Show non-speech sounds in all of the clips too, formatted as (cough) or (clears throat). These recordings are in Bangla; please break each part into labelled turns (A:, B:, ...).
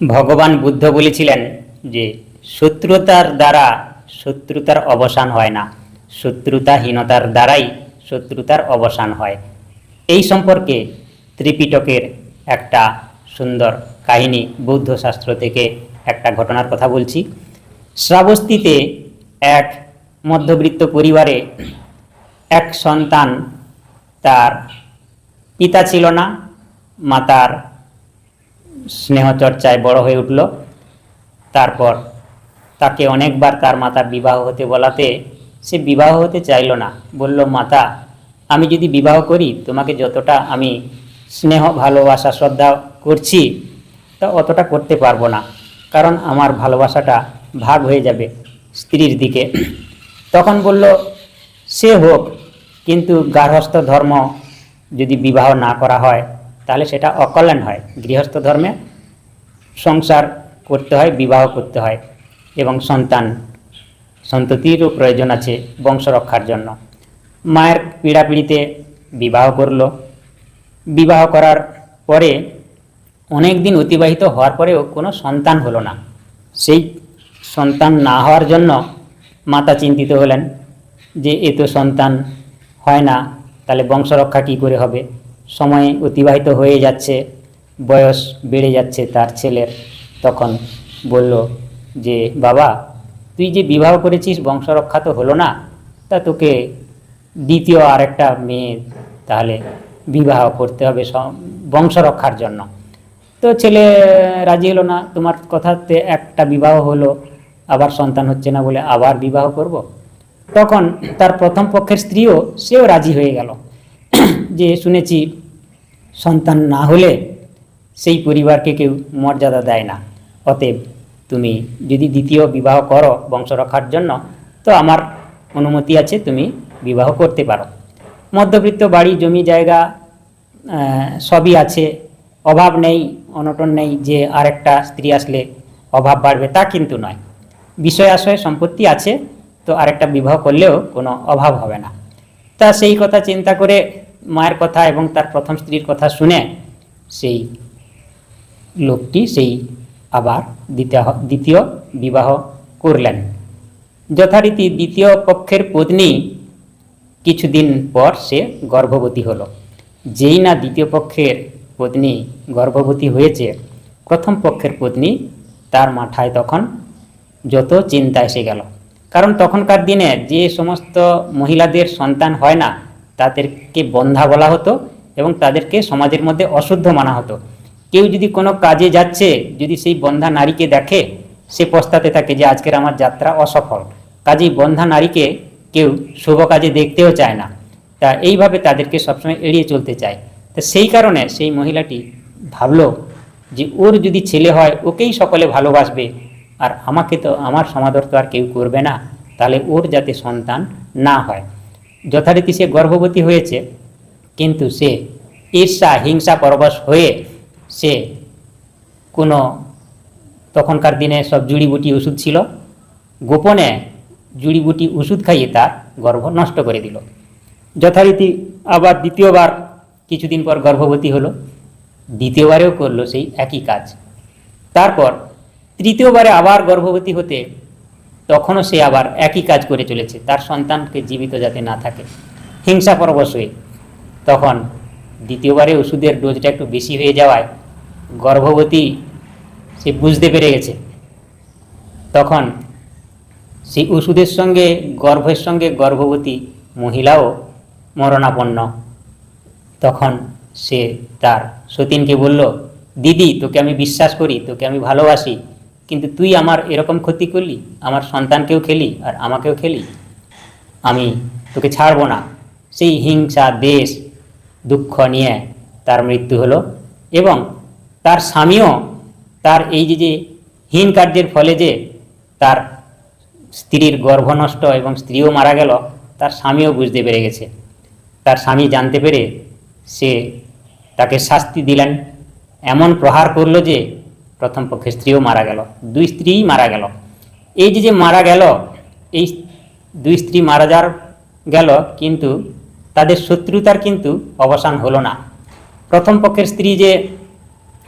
A: ভগবান বুদ্ধ বলেছিলেন যে, শত্রুতার দ্বারা শত্রুতার অবসান হয় না। শত্রুতাহীনতার দ্বারাই শত্রুতার অবসান হয়। এই সম্পর্কে ত্রিপিটকের একটা সুন্দর কাহিনী বৌদ্ধ শাস্ত্র থেকে একটা ঘটনার কথা বলছি। শ্রাবস্তিতে এক মধ্যবিত্ত পরিবারে এক সন্তান তার পিতা ছিল না মাতার স্নেহ চর্চায় বড় হয়ে উঠল। তারপর তাকে অনেকবার তার মাতার বিবাহ হতে বলাতে সে বিবাহ হতে চাইল না। বলল, মাতা, আমি যদি বিবাহ করি, তোমাকে যতটা আমি স্নেহ, ভালোবাসা, শ্রদ্ধা করছি, তা অতটা করতে পারব না। কারণ আমার ভালোবাসাটা ভাগ হয়ে যাবে স্ত্রীর দিকে। তখন বলল, সে হোক, কিন্তু গার্হস্থ ধর্ম যদি বিবাহ না করা হয় তাহলে সেটা অকল্যাণ হয়। গৃহস্থ ধর্মে সংসার করতে হয়, বিবাহ করতে হয় এবং সন্তান, সন্ততিরও প্রয়োজন আছে বংশ রক্ষার জন্য। মায়ের পীড়াপিড়িতে বিবাহ করল। বিবাহ করার পরে অনেক দিন অতিবাহিত হওয়ার পরেও কোনো সন্তান হলো না। সেই সন্তান না হওয়ার জন্য মাতা চিন্তিত হলেন যে, এ তো সন্তান হয় না, তাহলে বংশ রক্ষা কী করে হবে? সময় অতিবাহিত হয়ে যাচ্ছে, বয়স বেড়ে যাচ্ছে তার ছেলের। তখন বলল যে, বাবা, তুই যে বিবাহ করেছিস বংশ রক্ষা তো হলো না, তা তোকে দ্বিতীয় আরেকটা মেয়ে তাহলে বিবাহ করতে হবে স- বংশ রক্ষার জন্য। তো ছেলে রাজি হলো না, তোমার কথাতে একটা বিবাহ হলো, আবার সন্তান হচ্ছে না বলে আবার বিবাহ করব। তখন তার প্রথম পক্ষের স্ত্রীও সেও রাজি হয়ে গেল। (clears throat) যে, শুনেছি সন্তান না হলে সেই পরিবারকে কেউ মর্যাদা দেয় না। অতএব তুমি যদি দ্বিতীয় বিবাহ করো বংশ রক্ষার জন্য, তো আমার অনুমতি আছে তুমি বিবাহ করতে পারো। মধ্যবিত্ত বাড়ি, জমি জায়গা সবই আছে। অভাব নেই, অনটন নেই, যে আরেকটা স্ত্রী আসলে অভাব বাড়বে তা কিন্তু নয়। বিষয় আশয় সম্পত্তি আছে, তো আরেকটা বিবাহ করলেও কোনো অভাব হবে না। তা সেই কথা চিন্তা করে মায়ের কথা এবং তার প্রথম স্ত্রীর কথা শুনে সেই লোকটি সেই আবার দ্বিতীয় দ্বিতীয় বিবাহ করলেন। যথারীতি দ্বিতীয় পক্ষের পত্নী কিছুদিন পর সে গর্ভবতী হলো। যেই না দ্বিতীয় পক্ষের পত্নী গর্ভবতী হয়েছে, প্রথম পক্ষের পত্নী তার মাথায় তখন যত চিন্তা এসে গেল। কারণ তখনকার দিনে যে সমস্ত মহিলাদের সন্তান হয় না তাদেরকে বন্ধা বলা হতো এবং তাদেরকে সমাজের মধ্যে অশুদ্ধ মানা হতো। কেউ যদি কোনো কাজে যাচ্ছে, যদি সেই বন্ধা নারীকে দেখে, সে পস্তাতে থাকে যে আজকের আমার যাত্রা অসফল। কাজেই বন্ধা নারীকে কেউ শুভ কাজে দেখতেও চায় না। তা এইভাবে তাদেরকে সবসময় এড়িয়ে চলতে চায়। তা সেই কারণে সেই মহিলাটি ভাবলো যে ওর যদি ছেলে হয়, ওকেই সকলে ভালোবাসবে। আর আমাকে তো, আমার সমাদর তো আর কেউ করবে না। তাহলে ওর যাতে সন্তান না হয়। যথারীতি সে গর্ভবতী হয়েছে, কিন্তু সে ঈর্ষা, হিংসা, পরবশ হয়ে সে কোনো তখনকার দিনে সব জুড়িবুটি ওষুধ ছিল। গোপনে জুড়িবুটি ওষুধ খাইয়ে তার গর্ভ নষ্ট করে দিল। যথারীতি আবার দ্বিতীয়বার কিছুদিন পর গর্ভবতী হলো, দ্বিতীয়বারেও করল সেই একই কাজ। তারপর তৃতীয়বারে আবার গর্ভবতী হতে তখনও সে আবার একই কাজ করে চলেছে। তার সন্তানকে জীবিত যাতে না থাকে। হিংসা পরবশ হয়ে তখন দ্বিতীয়বারে ওষুধের ডোজটা একটু বেশি হয়ে যাওয়ায় গর্ভবতী সে বুঝতে পেরে গেছে। তখন সেই ওষুধের সঙ্গে, গর্ভের সঙ্গে গর্ভবতী মহিলাও মরণাপন্ন। তখন সে তার সতীনকে বলল, দিদি, তোকে আমি বিশ্বাস করি, তোকে আমি ভালোবাসি কিন্তু তুই আমার এরকম ক্ষতি করলি, আমার সন্তানকেও খেলি আর আমাকেও খেলি। আমি তোকে ছাড়বো না। সেই হিংসা, দেশ, দুঃখ নিয়ে তার মৃত্যু হলো এবং তার স্বামীও তার এই যে যে হীন কার্যের ফলে যে তার স্ত্রীর গর্ভ নষ্ট এবং স্ত্রীও মারা গেল, তার স্বামীও বুঝতে পেরে গেছে। তার স্বামী জানতে পেরে সে তাকে শাস্তি দিলেন। এমন প্রহার করল যে প্রথম পক্ষে স্ত্রীও মারা গেল, দুই স্ত্রীই মারা গেল। এই যে যে মারা গেল, এই দুই স্ত্রী মারা যাওয়ার গেল, কিন্তু তাদের শত্রুতার কিন্তু অবসান হলো না। প্রথম পক্ষের স্ত্রী যে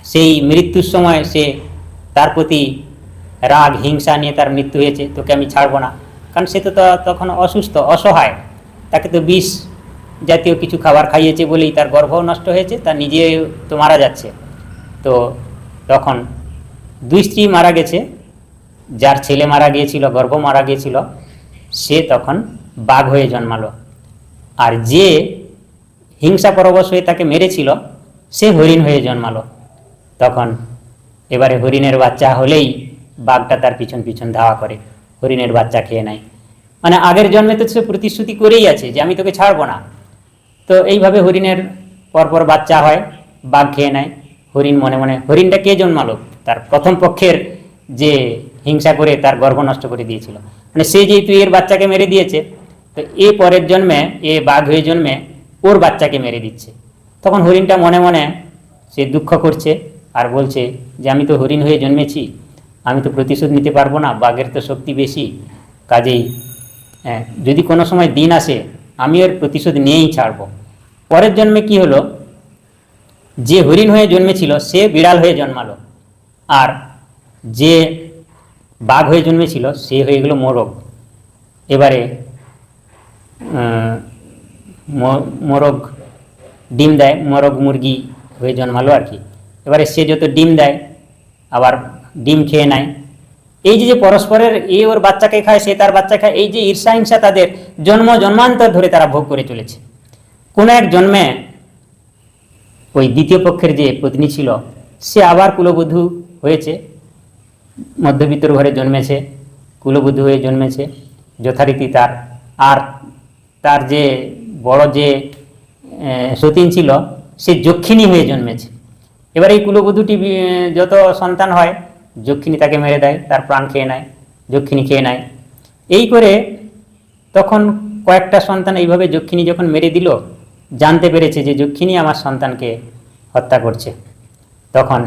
A: সেই মৃত্যুর সময় সে তার প্রতি রাগ, হিংসা নিয়ে তার মৃত্যু হয়েছে, তোকে আমি ছাড়বো না। কারণ সে তো ত- তখন অসুস্থ, অসহায়। তাকে তো বিষ জাতীয় কিছু খাবার খাইয়েছে বলেই তার গর্ভও নষ্ট হয়েছে তার নিজে তো মারা যাচ্ছে। তো তখন দুই স্ত্রী মারা গেছে, যার ছেলে মারা গিয়েছিল, গর্ভ মারা গিয়েছিল, সে তখন বাঘ হয়ে জন্মালো। আর যে হিংসা পরবশ হয়ে তাকে মেরেছিল, সে হরিণ হয়ে জন্মালো। তখন এবারে হরিণের বাচ্চা হলেই বাঘটা তার পিছন পিছন ধাওয়া করে, হরিণের বাচ্চা খেয়ে নেয়। মানে আগের জন্মে তো সে প্রতিশ্রুতি করেই আছে যে আমি তোকে ছাড়বো না। তো এইভাবে হরিণের পরপর বাচ্চা হয়, বাঘ খেয়ে নেয়, হরিণ মনে মনে, হরিণটা কে জন্মালো? তার প্রথম পক্ষের যে হিংসা করে তার গর্ভ নষ্ট করে দিয়েছিল। মানে সে যেহেতু এর বাচ্চাকে মেরে দিয়েছে, তো এ পরের জন্মে, এ বাঘ হয়ে জন্মে ওর বাচ্চাকে মেরে দিচ্ছে। তখন হরিণটা মনে মনে সে দুঃখ করছে আর বলছে যে, আমি তো হরিণ হয়ে জন্মেছি, আমি তো প্রতিশোধ নিতে পারব না, বাঘের তো শক্তি বেশি। কাজেই যদি কোনো সময় দিন আসে, আমি এর প্রতিশোধ নিয়েই ছাড়বো। পরের জন্মে কি হলো? যে হরিণ হয়ে জন্মেছিল, সে বিড়াল হয়ে জন্মালো। আর যে বাঘ হয়ে জন্মেছিল, সে হয়ে গেল মোরগ। এবারে মোরগ ডিম দেয়, মোরগ মুরগি হয়ে জন্মালো আর কি। এবারে সে যত ডিম দেয়, আবার ডিম খেয়ে নেয়। এই যে যে পরস্পরের এ ওর বাচ্চাকে খায়, সে তার বাচ্চা খায়, এই যে ঈর্ষা হিংসা তাদের জন্ম, জন্মান্তর ধরে তারা ভোগ করে চলেছে। কোনো এক জন্মে ওই দ্বিতীয় পক্ষের যে পত্নী ছিল, সে আবার কুলবধূ হয়েছে। মধ্যবিত্তর ঘরে জন্মেছে, কুলবধূ হয়ে জন্মেছে, যথারীতি তার। আর তার যে বড় যে সতীন ছিল, সে যক্ষিণী হয়ে জন্মেছে। এবার এই কুলবধূটি যত সন্তান হয়, যক্ষিণী তাকে মেরে দেয়, তার প্রাণ খেয়ে নেয়, যক্ষিণী খেয়ে নেয়। এই করে তখন কয়েকটা সন্তান এইভাবে যক্ষিণী যখন মেরে দিল, জানতে পেরেছে যে যক্ষিণী আমার সন্তানকে হত্যা করছে। তখন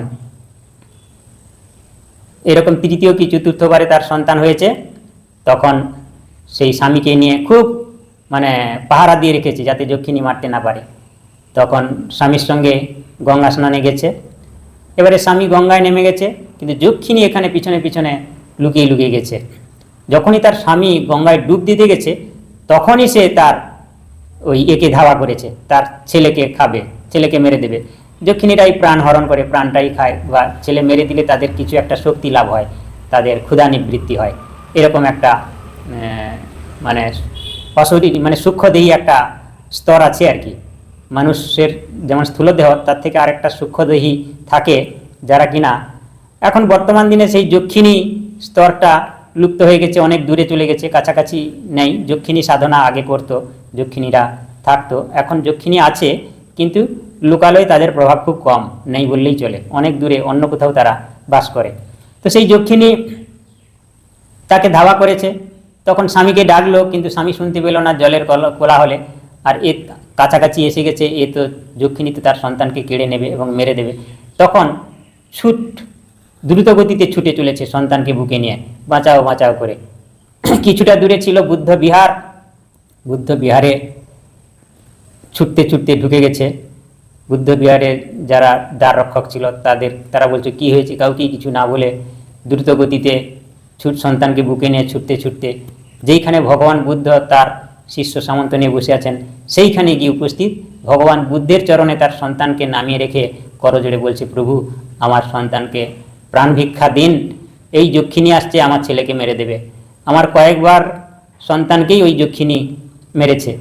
A: এরকম তৃতীয় কি চতুর্থবারে তার সন্তান হয়েছে, তখন সেই স্বামীকে নিয়ে খুব মানে পাহারা দিয়ে রেখেছে যাতে যক্ষিণী মারতে না পারে। তখন স্বামীর সঙ্গে গঙ্গা স্নানে গেছে। এবারে স্বামী গঙ্গায় নেমে গেছে, কিন্তু যক্ষিণী এখানে পিছনে পিছনে লুকিয়ে লুকিয়ে গেছে। যখনই তার স্বামী গঙ্গায় ডুব দিতে গেছে, তখনই সে তার ওই একে ধাওয়া করেছে, তার ছেলেকে খাবে, ছেলেকে মেরে দেবে। যক্ষিণীরাই প্রাণ হরণ করে, প্রাণটাই খায় বা ছেলে মেরে দিলে তাদের কিছু একটা শক্তি লাভ হয়, তাদের ক্ষুধা নিবৃত্তি হয়। এরকম একটা মানে অশরীর মানে সূক্ষ্মদেহী একটা স্তর আছে আর কি। মানুষের যেমন স্থূলদেহ, তার থেকে আরেকটা সূক্ষ্মদেহী থাকে যারা কিনা এখন বর্তমান দিনে সেই যক্ষিণী স্তরটা লুপ্ত হয়ে গেছে, অনেক দূরে চলে গেছে, কাছাকাছি নেই। যক্ষিণী সাধনা আগে করতো, যক্ষিণীরা থাকতো। এখন যক্ষিণী আছে, কিন্তু লোকালয়ে তাদের প্রভাব খুব কম, নেই বললেই চলে। অনেক দূরে, অন্য কোথাও তারা বাস করে। তো সেই যক্ষিণী তাকে ধাওয়া করেছে। তখন স্বামীকে ডাকলো, কিন্তু স্বামী শুনতে পেল না জলের কল- কোলাহলে। আর এ কাছাকাছি এসে গেছে, এ তো যক্ষিণী তো তার সন্তানকে কেড়ে নেবে এবং মেরে দেবে। তখন ছুট দ্রুত গতিতে ছুটে চলেছে সন্তানকে বুকে নিয়ে। বাঁচাও বাঁচাও করে। কিছুটা দূরে ছিল বুদ্ধ বিহার। বুদ্ধ বিহারে ছুটতে ছুটতে ঢুকে গেছে। বুদ্ধ বিহারে যারা দ্বার রক্ষক ছিল, তাদের, তারা বলছে, কি হয়েছে? কাউকেই কিছু না বলে দ্রুত গতিতে ছুট, সন্তানকে বুকে নিয়ে ছুটতে ছুটতে যেইখানে ভগবান বুদ্ধ তার শিষ্য সামন্ত নিয়ে বসে আছেন, সেইখানে গিয়ে উপস্থিত ভগবান বুদ্ধের চরণে তার সন্তানকে নামিয়ে রেখে করজোড়ে বলছে, প্রভু, আমার সন্তানকে প্রাণ ভিক্ষা দিন। এই যক্ষিণী আসছে, আমার ছেলেকে মেরে দেবে। আমার কয়েকবার সন্তানকেই ওই যক্ষিণী মেরেছে।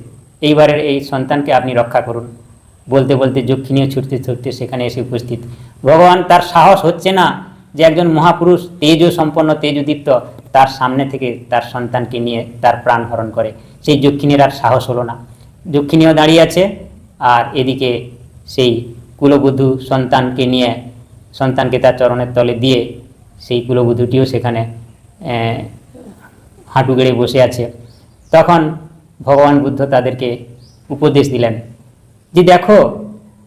A: এইবারের এই সন্তানকে আপনি রক্ষা করুন। বলতে বলতে যক্ষিণীও ছুটতে ছুটতে সেখানে এসে উপস্থিত। ভগবান তার সাহস হচ্ছে না যে একজন মহাপুরুষ তেজ সম্পন্ন তেজদীপ্ত তার সামনে থেকে তার সন্তানকে নিয়ে তার প্রাণ হরণ করে। সেই যক্ষিণীর আর সাহস হলো না। যক্ষিণীও দাঁড়িয়ে আছে আর এদিকে সেই কুলবধূ সন্তানকে নিয়ে সন্তানকে তার চরণের তলে দিয়ে সেই কুলবধূটিও সেখানে হাঁটু গেড়ে বসে আছে। তখন ভগবান বুদ্ধ তাদেরকে উপদেশ দিলেন। যে দেখো,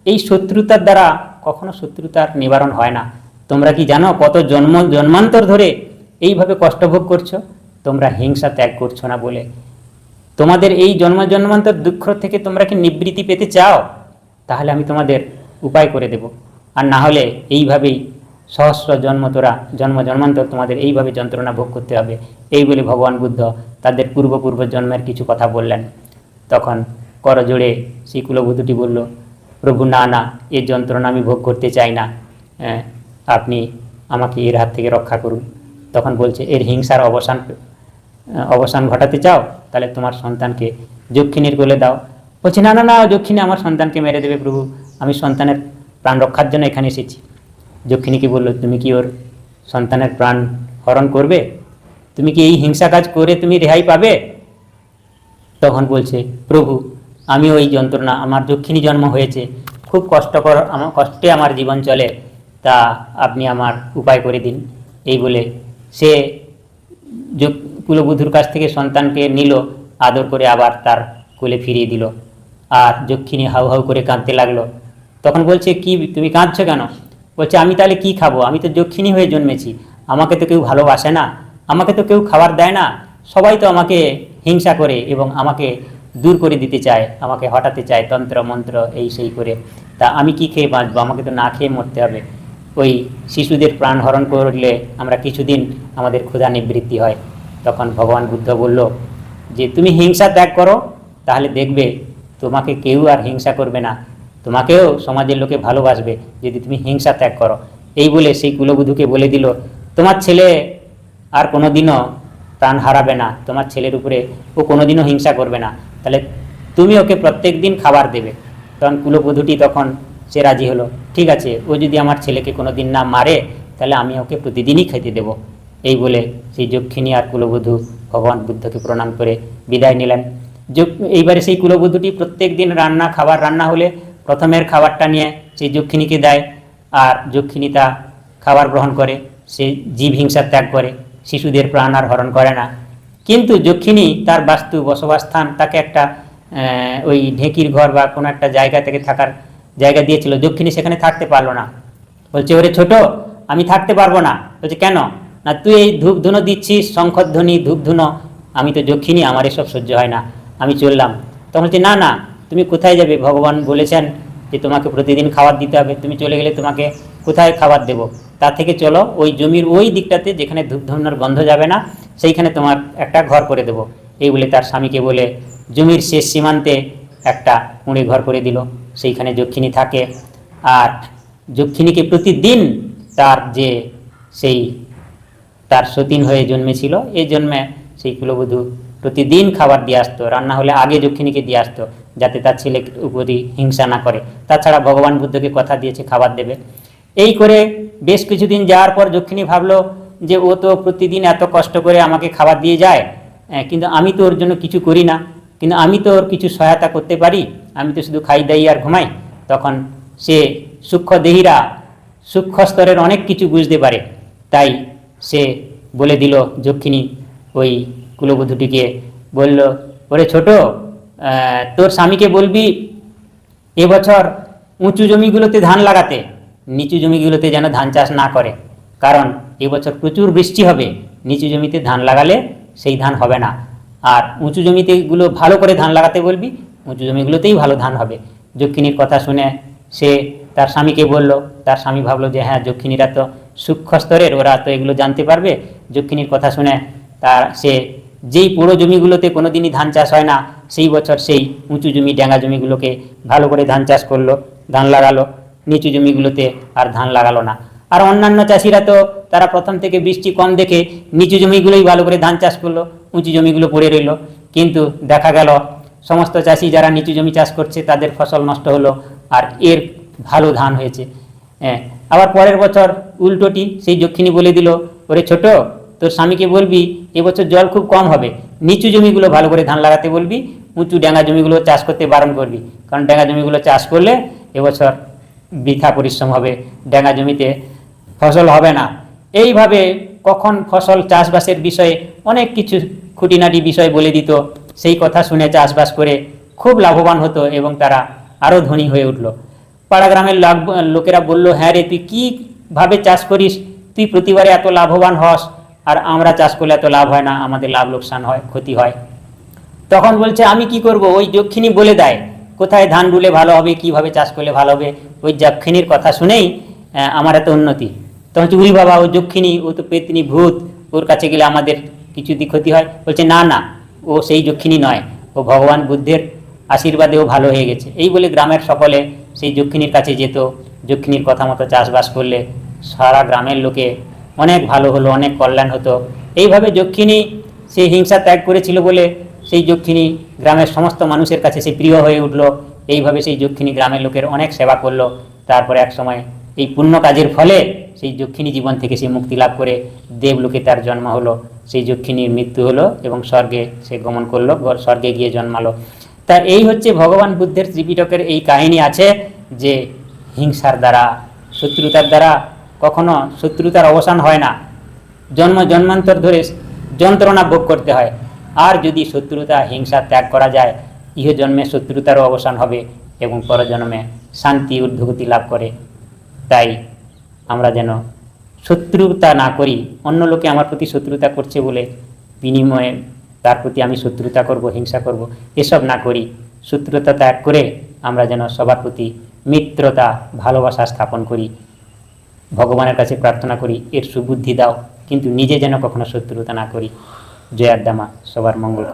A: এই শত্রুতার দ্বারা কখনো শত্রুতার নিবারণ হয় না। তোমরা কি জানো কত জন্ম, জন্মান্তর ধরে এইভাবে কষ্টভোগ করছ? তোমরা হিংসা ত্যাগ করছ না বলে। তোমাদের এই জন্ম, জন্মান্তর দুঃখ থেকে তোমরা কি নিবৃত্তি পেতে চাও? তাহলে আমি তোমাদের উপায় করে দেব। আর না হলে এইভাবেই সহস্র জন্ম তোরা, জন্ম, জন্মান্তর তোমাদের এইভাবে যন্ত্রণা ভোগ করতে হবে। এই বলে ভগবান বুদ্ধ তাদের পূর্বপূর্ব জন্মের কিছু কথা বললেন। তখন করজোড়ে সেই কুলবধূটি বলল প্রভু না না এই যন্ত্রণা আমি ভোগ করতে চাই না। আহ, আপনি আমাকে এর হাত থেকে রক্ষা করুন। তখন বলছে এর হিংসার অবসান অবসান ঘটাতে চাও? তাহলে তোমার সন্তানকে যক্ষিণীর কোলে দাও। বলছে না না না যক্ষিণী আমার সন্তানকে মেরে দেবে প্রভু। আমি সন্তানের প্রাণ রক্ষার জন্য এখানে এসেছি। যক্ষিণীকে বলল তুমি কি ওর সন্তানের প্রাণ হরণ করবে? তুমি কি এই হিংসা কাজ করে তুমি রেহাই পাবে? তখন বলছে প্রভু আমি ওই যন্ত্রণা, আমার দক্ষিণী জন্ম হয়েছে। খুব কষ্টকর আমার কষ্টে আমার জীবন চলে, তা আপনি আমার উপায় করে দিন। এই বলে সে কুলবধূর কাছ থেকে সন্তানকে নিল, আদর করে আবার তার কোলে ফিরিয়ে দিল। আর যক্ষিণী হাউ হাউ করে কাঁদতে লাগল। তখন বলছে, কি, তুমি কাঁদছো কেন? বলছে, আমি তাহলে কি খাব? আমি তো যক্ষিণী হয়ে জন্মেছি। আমাকে তো কেউ ভালোবাসে না। আমাকে তো কেউ খাবার দেয় না। সবাই তো আমাকে হিংসা করে এবং আমাকে দূর করে দিতে চায়, আমাকে হটাতে চায়, তন্ত্র, মন্ত্র, এই সেই করে। তা আমি কি খেয়ে বাঁচবো? আমাকে তো না খেয়ে মরতে হবে। ওই শিশুদের প্রাণ হরণ করলে আমরা কিছুদিন আমাদের ক্ষুধা নিবৃত্তি হয়। তখন ভগবান বুদ্ধ বলল, যে তুমি হিংসা ত্যাগ করো, তাহলে দেখবে তোমাকে কেউ আর হিংসা করবে না। তোমাকেও সমাজের লোকে ভালোবাসবে যদি তুমি হিংসা ত্যাগ করো। এই বলে সেই কুলবধূকে বলে দিল, তোমার ছেলে আর কোনোদিনও প্রাণ হারাবে না, তোমার ছেলের উপরে ও কোনোদিনও হিংসা করবে না। তাহলে তুমি ওকে প্রত্যেক দিন খাবার দেবে। তখন কুলবধূটি তখন সে রাজি হলো, ঠিক আছে, ও যদি আমার ছেলেকে কোনো দিন না মারে, তাহলে আমি ওকে প্রতিদিনই খেতে দেব। এই বলে সেই যক্ষিণী আর কুলবধূ ভগবান বুদ্ধকে প্রণাম করে বিদায় নিলেন। এইবারে সেই কুলবধূটি প্রত্যেক দিন রান্না, খাবার রান্না হলে প্রথমের খাবারটা নিয়ে সেই যক্ষিণীকে দেয়। আর যক্ষিণী তা খাবার গ্রহণ করে, সে জীব হিংসা ত্যাগ করে। শিশুদের প্রাণ আর হরণ করে না। কিন্তু যক্ষিণী তার বাস্তু বসবাসস্থান তাকে একটা ওই ঢেঁকির ঘর বা কোনো একটা জায়গা থেকে থাকার জায়গা দিয়েছিল। যক্ষিণী সেখানে থাকতে পারল না। বলছে, ওরে ছোট, আমি থাকতে পারব না। বলছে, কেন? না, তুই এই ধূপ ধুনো দিচ্ছিস, শঙ্খধ্বনি ধূপ ধুনো আমি তো যক্ষিণী, আমার এসব সহ্য হয় না। আমি চললাম। তখন বলছে, না না, তুমি কোথায় যাবে? ভগবান বলেছেন যে তোমাকে প্রতিদিন খাবার দিতে হবে। তুমি চলে গেলে তোমাকে কোথায় খাবার দেব? তার থেকে চলো, ওই জমির ওই দিকটাতে যেখানে ধূপ ধুনোর গন্ধ যাবে না, সেইখানে তোমার একটা ঘর করে দেবো। এই বলে তার স্বামীকে বলে জমির শেষ সীমান্তে একটা কুঁড়ে ঘর করে দিল। সেইখানে যক্ষিণী থাকে। আর যক্ষিণীকে প্রতিদিন তার যে সেই তার সতীন হয়ে জন্মেছিল, এই জন্মে সেই কুলবধূ প্রতিদিন খাবার দিয়ে আসতো, রান্না হলে আগে যক্ষিণীকে দিয়ে আসতো, যাতে তার ছেলে উপরই হিংসা না করে। তাছাড়া ভগবান বুদ্ধকে কথা দিয়েছে, খাবার দেবে। এই করে বেশ কিছুদিন যাওয়ার পর যক্ষিণী ভাবলো যে ও তো প্রতিদিন এত কষ্ট করে আমাকে খাবার দিয়ে যায় কিন্তু আমি তো ওর জন্য কিছু করি না। কিন্তু আমি তো ওর কিছু সহায়তা করতে পারি, আমি তো শুধু খাই, দাই আর ঘুমাই। তখন সে সূক্ষ্ম দেহীরা সূক্ষ্ম স্তরের অনেক কিছু বুঝতে পারে। তাই সে বলে দিল যক্ষিণী, ওই কুলবধূটিকে বলল, ওরে ছোট তোর স্বামীকে বলবি এবছর উঁচু জমিগুলোতে ধান লাগাতে। নিচু জমিগুলোতে যেন ধান চাষ না করে। কারণ এবছর প্রচুর বৃষ্টি হবে, নিচু জমিতে ধান লাগালে সেই ধান হবে না। আর উঁচু জমিতেগুলো ভালো করে ধান লাগাতে বলবি, উঁচু জমিগুলোতেই ভালো ধান হবে। যক্ষিণীর কথা শুনে সে তার স্বামীকে বলল, তার স্বামী ভাবলো যে হ্যাঁ যক্ষিণীরা তো সূক্ষ্ম স্তরের, ওরা তো এগুলো জানতে পারবে। যক্ষিণীর কথা শুনে তার সে যেই পুরো জমিগুলোতে কোনো দিনই ধান চাষ হয় না, সেই বছর সেই উঁচু জমি, ডেঙ্গা জমিগুলোকে ভালো করে ধান চাষ করল, ধান লাগালো। নিচু জমিগুলোতে আর ধান লাগালো না। আর অন্যান্য চাষিরা তো তারা প্রথম থেকে বৃষ্টি কম দেখে নিচু জমিগুলোই ভালো করে ধান চাষ করল, উঁচু জমিগুলো পড়ে রইল। কিন্তু দেখা গেল, সমস্ত চাষি যারা নিচু জমি চাষ করছে তাদের ফসল নষ্ট হলো আর এর ভালো ধান হয়েছে। হ্যাঁ আবার পরের বছর উল্টোটি সেই যক্ষিণী বলে দিল, ওরে ছোট, তোর স্বামীকে বলবি এবছর জল খুব কম হবে, নিচু জমিগুলো ভালো করে ধান লাগাতে বলবি, উঁচু ডেঙ্গা জমিগুলো চাষ করতে বারণ করবি। কারণ ডেঙ্গা জমিগুলো চাষ করলে এবছর বৃথা পরিশ্রম হবে, ডেঙ্গা জমিতে ফসল হবে না। এইভাবে কখন ফসল চাষবাসের বিষয়ে অনেক কিছু খুঁটিনাটি বিষয় বলে দিত, সেই কথা শুনে চাষবাস করে খুব লাভবান হতো এবং তারা আরও ধনী হয়ে উঠল। পাড়া গ্রামের লোকেরা বলল হ্যাঁ রে, তুই কীভাবে চাষ করিস? তুই প্রতিবারে এত লাভবান হস, আর আমরা চাষ করলে এত লাভ হয় না, আমাদের লাভ লোকসান হয়, ক্ষতি হয়। তখন বলছে, আমি কি করব? ওই যক্ষিণী বলে দেয় কোথায় ধান রুলে ভালো হবে, কীভাবে চাষ করলে ভালো হবে, ওই যক্ষিণীর কথা শুনেই আমার এত উন্নতি। তখন হচ্ছে উরি বাবা, ও যক্ষিণী, ও তো পেতনি ভূত, ওর কাছে গেলে আমাদের কিছু দিক ক্ষতি হয়। বলছে, না না, ও সেই যক্ষিণী নয়, ও ভগবান বুদ্ধের আশীর্বাদে ও ভালো হয়ে গেছে। এই বলে গ্রামের সকলে সেই যক্ষিণীর কাছে যেত। যক্ষিণীর কথা মতো চাষবাস করলে সারা গ্রামের লোকে অনেক ভালো হলো, অনেক কল্যাণ হতো। এইভাবে যক্ষিণী সেই হিংসা ত্যাগ করেছিল বলে সেই যক্ষিণী গ্রামের সমস্ত মানুষের কাছে সে প্রিয় হয়ে উঠল। এইভাবে সেই যক্ষিণী গ্রামের লোকের অনেক সেবা করল। তারপরে এক সময় এই পুণ্য কাজের ফলে সেই যক্ষিণী জীবন থেকে সে মুক্তি লাভ করে দেবলোকে তার জন্ম হলো। সেই যক্ষিণীর মৃত্যু হলো এবং স্বর্গে সে গমন করল স্বর্গে গিয়ে জন্মালো। তা এই হচ্ছে ভগবান বুদ্ধের ত্রিপিটকের এই কাহিনী আছে যে হিংসার দ্বারা, শত্রুতার দ্বারা কখনো শত্রুতার অবসান হয় না। জন্ম জন্মান্তর ধরে যন্ত্রণা ভোগ করতে হয়। আর যদি শত্রুতা, হিংসা ত্যাগ করা যায় ইহ জন্মে শত্রুতারও অবসান হবে এবং পরজন্মে শান্তি, ঊর্ধ্বগতি লাভ করে। তাই আমরা যেন শত্রুতা না করি, অন্য লোকে আমার প্রতি শত্রুতা করছে বলে বিনিময়ে তার প্রতি আমি শত্রুতা করব, হিংসা করব, এসব না করি। শত্রুতা ত্যাগ করে আমরা যেন সবার প্রতি মিত্রতা, ভালোবাসা স্থাপন করি। ভগবানের কাছে প্রার্থনা করি, এর সুবুদ্ধি দাও, কিন্তু নিজে যেন কখনো শত্রুতা না করি। જય આદામાં સવાર મંગળ.